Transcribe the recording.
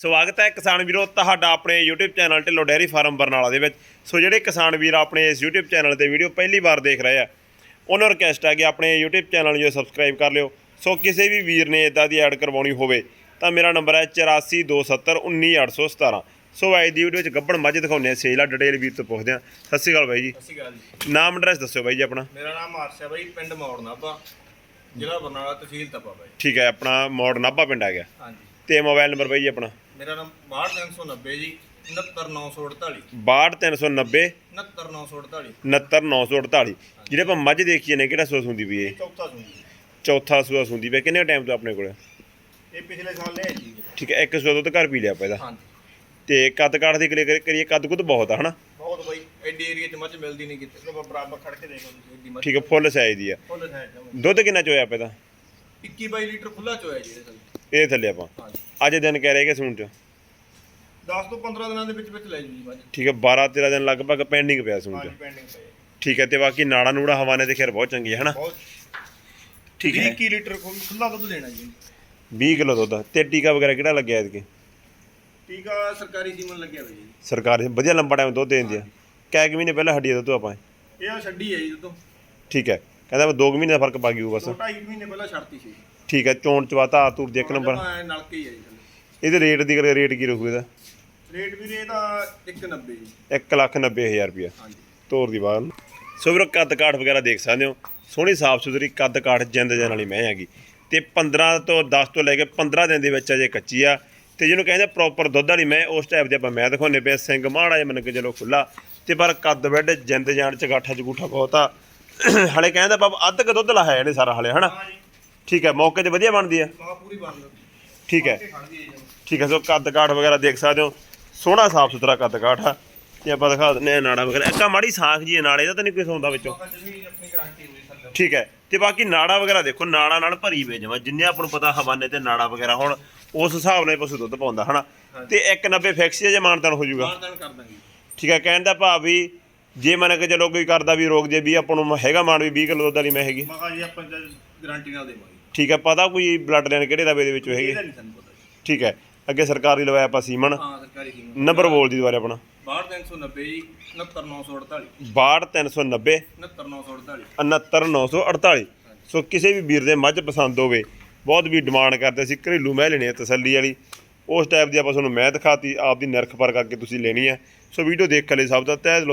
ਸਵਾਗਤ ਹੈ ਕਿਸਾਨ ਵੀਰੋ ਤੁਹਾਡਾ ਆਪਣੇ YouTube channel Dhillon dairy farm Barnala ਦੇ ਵਿੱਚ। ਸੋ ਜਿਹੜੇ ਕਿਸਾਨ ਵੀਰ ਆਪਣੇ ਇਸ YouTube ਚੈਨਲ ਤੇ ਵੀਡੀਓ ਪਹਿਲੀ ਵਾਰ ਦੇਖ ਰਹੇ ਆ ਉਹਨਾਂ ਰਿਕਵੈਸਟ ਹੈ ਕਿ ਆਪਣੇ YouTube ਚੈਨਲ ਨੂੰ ਸਬਸਕ੍ਰਾਈਬ ਕਰ ਲਿਓ। ਸੋ ਕਿਸੇ ਵੀ ਵੀਰ ਨੇ ਇਦਾਂ ਦੀ ਐਡ ਕਰਵਾਉਣੀ ਹੋਵੇ ਤਾਂ ਮੇਰਾ ਨੰਬਰ ਹੈ 8427191817 ਸੋ ਅੱਜ ਦੀ ਵੀਡੀਓ ਵਿੱਚ ਗੱਬੜ ਮੱਝ ਦਿਖਾਉਂਦੇ ਆ ਸੇਲ ਆ ਡਿਟੇਲ ਵੀਰ ਤੋਂ ਪੁੱਛਦੇ ਆ ਸਤਿ ਸ਼੍ਰੀ ਅਕਾਲ ਬਾਈ ਜੀ। ਸਤਿ ਸ਼੍ਰੀ ਅਕਾਲ ਜੀ। ਨਾਮ ਐਡਰੈਸ ਦੱਸਿਓ ਬਾਈ ਜੀ ਆਪਣਾ। ਮੇਰਾ ਨਾਮ ਹਰਸ਼ ਹੈ ਬਾਈ ਪਿੰਡ ਮੌੜ ਨਾਭਾ ਜ਼ਿਲ੍ਹਾ ਬਰਨਾਲਾ ਤਹਿਸੀਲ ਤਪਾ ਬਾਈ। ਠੀਕ ਹੈ ਆਪਣਾ ਮੋੜ ਨਾਭਾ ਪਿੰਡ ਆ ਗਿਆ। ਹਾਂਜੀ। ਤੇ ਮੋਬਾਈਲ ਨੰਬਰ ਬਾਈ ਜੀ ਆਪਣਾ। ਮੇਰਾ ਨਾਮ 62390 ਜੀ 69948 62990 69948 69948 ਜਿਹੜੇ ਆਪਾਂ ਮੱਝ ਦੇਖੀਏ ਨੇ ਕਿਹੜਾ ਸੂਸ ਹੁੰਦੀ ਵੀ ਇਹ ਚੌਥਾ ਸੁਣੀ ਚੌਥਾ ਸੂਸ ਹੁੰਦੀ ਵੀ ਕਿੰਨੇ ਟਾਈਮ ਤੋਂ ਆਪਣੇ ਕੋਲ? ਇਹ ਪਿਛਲੇ ਸਾਲ ਲੈ ਜੀ ਠੀਕ ਹੈ ਇੱਕ ਸੂਆ ਦੁੱਧ ਘਰ ਪੀ ਲਿਆ ਆਪਾਂ ਇਹਦਾ। ਹਾਂਜੀ। ਤੇ ਕੱਦ ਕਾਠ ਦੀ ਕਲੀਅਰ ਕਰੀਏ ਕੱਦ ਕੁੱਦ ਬਹੁਤ ਆ ਹਨਾ? ਬਹੁਤ ਬਾਈ ਐਡੀ ਏਰੀਆ ਚ ਮੱਝ ਮਿਲਦੀ ਨਹੀਂ ਕਿਤੇ। ਤੋਂ ਬਰਾਬਰ ਖੜ ਕੇ ਦੇਖੋ ਤੁਸੀਂ ਐਡੀ ਮੱਝ। ਠੀਕ ਹੈ ਫੁੱਲ ਸਾਈਜ਼ ਦੀ ਆ। ਫੁੱਲ ਹੈ ਜਮਾਂ। ਦੁੱਧ ਕਿੰਨਾ ਚੋਇਆ ਆਪਾਂ ਇਹਦਾ? 21 22 ਲੀਟਰ ਖੁੱਲਾ ਚੋਇਆ ਜੀ ਇਹਦੇ ਥੱਲੇ। ਇਹ ਥੱਲੇ ਆਪਾਂ। ਹਾਂਜੀ। ਅੱਜ ਦਿਨ ਕਹਿ ਰਹੇ ਕਿ ਸੂਣ ਚ? 10 ਤੋਂ 15 ਦਿਨਾਂ ਦੇ ਵਿੱਚ ਵਿੱਚ ਲੈ ਜੂ ਜੀ ਮੱਝ ਠੀਕ ਹੈ 12 13 ਦਿਨ ਲਗਭਗ ਪੈਂਡਿੰਗ ਪਿਆ ਸੂਣ ਚ। ਪੈਂਡਿੰਗ ਪਈ। ਠੀਕ ਹੈ ਤੇ ਬਾਕੀ ਨਾੜਾ ਨੂੜਾ ਹਵਾਨੇ ਤੇ ਖੈਰ ਬਹੁਤ ਚੰਗੀ ਹੈ ਹਨਾ? ਬਹੁਤ। ਠੀਕ ਹੈ। 21 ਲੀਟਰ ਖੁੱਲਾ ਦੁੱਧ ਦੇਣਾ ਜੀ। 20 ਕਿਲੋ ਦੁੱਧ। ਤੇ ਟੀਕਾ ਵਗੈਰਾ ਕਿਹੜਾ ਲੱਗਿਆ ਇਹਦੇ ਟੀਕਾ ਸਰਕਾਰੀ ਸੀਮਨ ਲੱਗਿਆ ਜੀ। ਸਰਕਾਰ ਵਧੀਆ ਲੰਬਾ ਟਾਈਮ ਦੁੱਧ ਦੇਂਦੀ ਆ ਕੈ ਕੁ ਮਹੀਨੇ ਪਹਿਲਾਂ ਹੱਡੀ ਦੁੱਧ ਆਪਾਂ। ਇਹ ਛੱਡੀ ਹੈ ਜੀ ਦੁੱਧ। ਠੀਕ ਹੈ ਕਹਿੰਦਾ 2 ਮਹੀਨੇ ਦਾ ਫ਼ਰਕ ਪਾ ਗਿਓ ਬਸ। ਦੋ ਢਾਈ ਮਹੀਨੇ ਪਹਿਲਾਂ ਛੱਡਤੀ ਸੀ। ਠੀਕ ਹੈ ਚੋਣ ਚਵਾਤਾ ਆ ਤੂਰ ਦੇ ਇੱਕ ਨੰਬਰ ਜਮਾਂ ਐਂ ਨਲਕੇ ਹੀ ਹੈ ਜੀ ਥੱਲੇ। ਇਹਦੇ ਰੇਟ ਦੀ ਗੱਲ ਰੇਟ ਕੀ ਰਹੂ ਇਹਦਾ? ਰੇਟ ਵੀਰੇ ਇਹਦਾ 190 ਜੀ। 1 ਲੱਖ 90 ਹਜ਼ਾਰ ਰੁਪਇਆ। ਹਾਂਜੀ। ਤੋਰ ਦੀ ਬਾਹਰ। ਸੋ ਵੀਰੋ ਕੱਦ ਕਾਠ ਵਗੈਰਾ ਦੇਖ ਸਕਦੇ ਹੋ। ਸੋਹਣੀ ਸਾਫ਼ ਸੁਥਰੀ ਕੱਦ ਕਾਠ ਜਿੰਦ ਜਨ ਵਾਲੀ ਮੈਂ ਹੈਗੀ। ਤੇ 15 ਤੋਂ 10 ਤੋਂ ਲੈ ਕੇ 15 ਦਿਨ ਦੇ ਵਿੱਚ ਅਜੇ ਕੱਚੀ ਆ। ਤੇ ਜਿਹਨੂੰ ਕਹਿੰਦੇ ਪ੍ਰੋਪਰ ਦੁੱਧ ਵਾਲੀ ਮੈਂ ਉਸ ਟਾਈਪ ਦੇ ਆਪਾਂ ਮੈਂ ਦਿਖਾਉਨੇ ਪਿਆ ਸਿੰਘ ਮਾੜਾ ਜਿਹਾ ਮੰਨ ਕੇ ਚਲੋ ਖੁੱਲਾ ਤੇ ਪਰ ਕੱਦ ਬੈੱਡ ਜਿੰਦ ਜਾਨ ਚ ਗਾਠਾ ਜਗੂਠਾ ਬਹੁਤ ਆ। ਹਲੇ ਕਹਿੰਦਾ ਬਾਬਾ ਅੱਧ ਕ ਦੁੱਧ ਲਾਇਆ ਇਹਨੇ ਸਾਰਾ ਹਲੇ ਹਨਾ? ਠੀਕ ਹੈ ਮੌਕੇ ਤੇ ਵਧੀਆ ਬਣਦੀ ਆ ਪੂਰੀ ਠੀਕ ਹੈ। ਠੀਕ ਹੈ ਸੋ ਕੱਦ ਕਾਠ ਵਗੈਰਾ ਦੇਖ ਸਕਦੇ ਹੋ। ਸੋਹਣਾ ਸਾਫ਼ ਸੁਥਰਾ ਕੱਦ ਕਾਠ ਆ। ਤੇ ਆਪਾਂ ਦਿਖਾ ਦਿੰਦੇ ਆ ਨਾੜਾ ਵਗੈਰਾ। ਇੱਕਾ ਮਾੜੀ ਸਾਖ ਜੀ ਨਾਲੇ ਦਾ ਤਾਂ ਨਹੀਂ ਕੋਈ ਸੌਂਦਾ ਵਿੱਚੋਂ। ਠੀਕ ਹੈ ਤੇ ਬਾਕੀ ਨਾੜਾ ਵਗੈਰਾ ਦੇਖੋ ਨਾੜਾ ਨਾਲ ਭਰੀ ਵੇ ਜਮਾ ਜਿੰਨੇ ਆਪਾਂ ਨੂੰ ਪਤਾ ਹਵਾਨੇ ਤੇ ਨਾੜਾ ਵਗੈਰਾ ਹੁਣ ਉਸ ਹਿਸਾਬ ਨਾਲ ਪਸ਼ੂ ਦੁੱਧ ਪਾਉਂਦਾ ਹਨਾ? ਤੇ 190 ਫਿਕਸ ਜੇ ਮਾਨਤਨ ਹੋ ਜਾਊਗਾ। ਮਾਨਦਾਨ ਕਰ ਦਾਂਗੇ। ਠੀਕ ਹੈ ਕਹਿਣ ਦਾ ਭਾਵ ਵੀ ਜੇ ਮੰਨ ਕੇ ਚਲੋ ਕੋਈ ਕਰਦਾ ਵੀ ਰੋਕ ਜੇ ਵੀ ਆਪਾਂ ਨੂੰ ਹੈਗਾ ਮਾਨ ਵੀ 20 ਕਿਲੋ ਦੁੱਧ ਵਾਲੀ ਮੈਂ ਹੈਗੀ। ਮੈਂ ਕਿਹਾ ਜੀ ਆਪਾਂ ਗਾਰੰਟੀ ਨਾਲ ਦੇਵਾਂਗੇ। ਠੀਕ ਹੈ ਪਤਾ ਕੋਈ ਬਲੱਡ ਲਾਈਨ ਕਿਹੜੇ ਦਾ ਦੇ ਵਿੱਚ ਹੈਗੇ? ਇਹਦਾ ਨਹੀਂ ਸਾਨੂੰ ਪਤਾ ਜੀ। ਠੀਕ ਹੈ ਅੱਗੇ ਸਰਕਾਰੀ ਲਵਾਇਆ ਆਪਾਂ ਸੀਮਨ। ਹਾਂ ਸਰਕਾਰੀ ਸੀਮਨ। ਨੰਬਰ ਬੋਲ ਦੀ ਦੁਬਾਰਾ ਆਪਣਾ। 62390 ਜੀ 69948 62390 69948 69948 ਸੋ ਕਿਸੇ ਵੀ ਵੀਰ ਦੇ ਮੱਝ ਪਸੰਦ ਹੋਵੇ ਬਹੁਤ ਵੀ ਡਿਮਾਂਡ ਕਰਦੇ ਸੀ ਘਰੇਲੂ ਮੈਂ ਲੈਣੀ ਹੈ ਤਸੱਲੀ ਵਾਲੀ। ਉਸ ਟਾਈਪ ਦੀ ਆਪਾਂ ਤੁਹਾਨੂੰ ਮੈਂ ਦਿਖਾਤੀ ਆਪਦੀ ਨਿਰਖ ਪਰ ਕਰਕੇ ਤੁਸੀਂ ਲੈਣੀ ਹੈ। ਸੋ ਵੀਡੀਓ ਦੇਖ ਕੇ ਲਈ ਸਭ ਦਾ ਤਹਿ ਦਿਲੋਂ